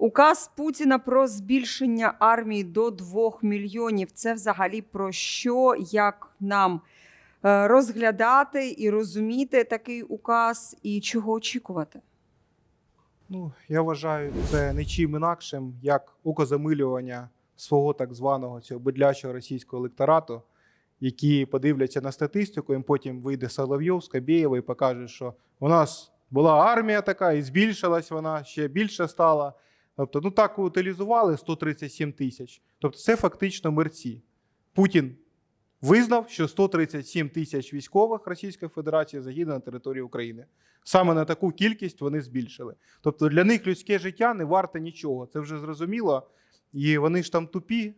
Указ Путіна про збільшення армії до 2 мільйонів. Це взагалі про що, як нам е, розглядати і розуміти такий указ, і чого очікувати? Ну, я вважаю це нічим інакшим, як окозамилювання свого так званого цього бедлячого російського електорату, які подивляться на статистику, і потім вийде Соловйов, Скабєєва і покаже, що у нас була армія така, і збільшилась вона, ще більше стала. Тобто, ну так утилізували 137 тисяч. Тобто, це фактично мерці. Путін визнав, що 137 тисяч військових Російської Федерації загине на території України. Саме на таку кількість вони збільшили. Тобто для них людське життя не варте нічого. Це вже зрозуміло. І вони ж там тупі.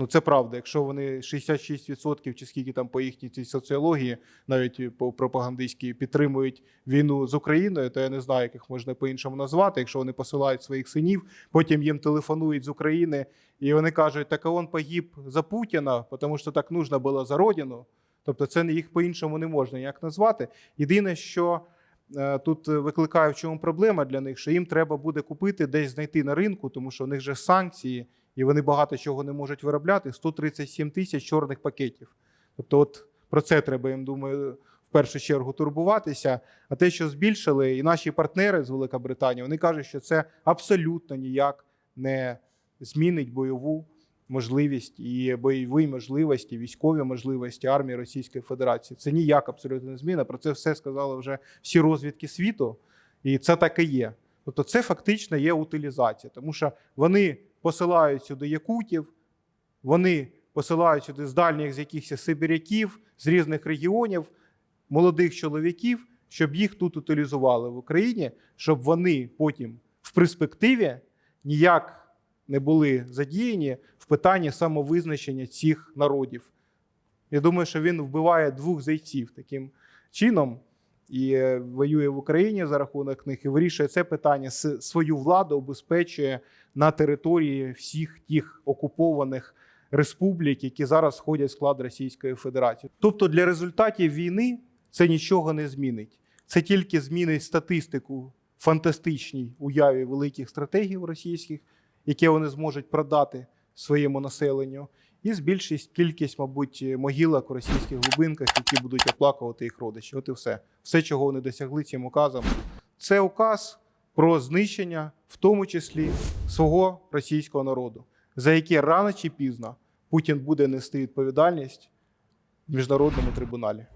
Ну, це правда. Якщо вони 66% чи скільки там по їхній цій соціології, навіть по пропагандистській, підтримують війну з Україною, то я не знаю, як їх можна по-іншому назвати. Якщо вони посилають своїх синів, потім їм телефонують з України, і вони кажуть, так а он погиб за Путіна, тому що так нужно було за родину. Тобто, це їх по-іншому не можна ніяк назвати. Єдине, що е, тут викликає в чому проблема для них, що їм треба буде купити десь знайти на ринку, тому що у них же санкції, і вони багато чого не можуть виробляти. 137 тисяч чорних пакетів. Тобто, от про це треба їм думаю. В першу чергу турбуватися, а те, що збільшили, і наші партнери з Великобританії, вони кажуть, що це абсолютно ніяк не змінить бойову можливість і бойові можливості, військові можливості армії Російської Федерації. Це ніяк абсолютно не зміна. Про це все сказали вже всі розвідки світу, і це так і є. Тобто, це фактично є утилізація, тому що вони посилають сюди якутів, вони посилають сюди з дальніх з якихось сибіряків, з різних регіонів, молодих чоловіків, щоб їх тут утилізували в Україні, щоб вони потім в перспективі ніяк не були задіяні в питанні самовизначення цих народів. Я думаю, що він вбиває двох зайців таким чином і е, воює в Україні за рахунок них і вирішує це питання свою владу обезпечує на території всіх тих окупованих республік, які зараз входять в склад Російської Федерації. Тобто для результатів війни це нічого не змінить. Це тільки змінить статистику фантастичній уяві великих стратегів російських, які вони зможуть продати своєму населенню, і збільшить кількість, мабуть, могилок у російських глибинках, які будуть оплакувати їх родичі. От і все. Все, чого вони досягли цим указом. Це указ про знищення, в тому числі свого російського народу, за яке рано чи пізно Путін буде нести відповідальність в міжнародному трибуналі.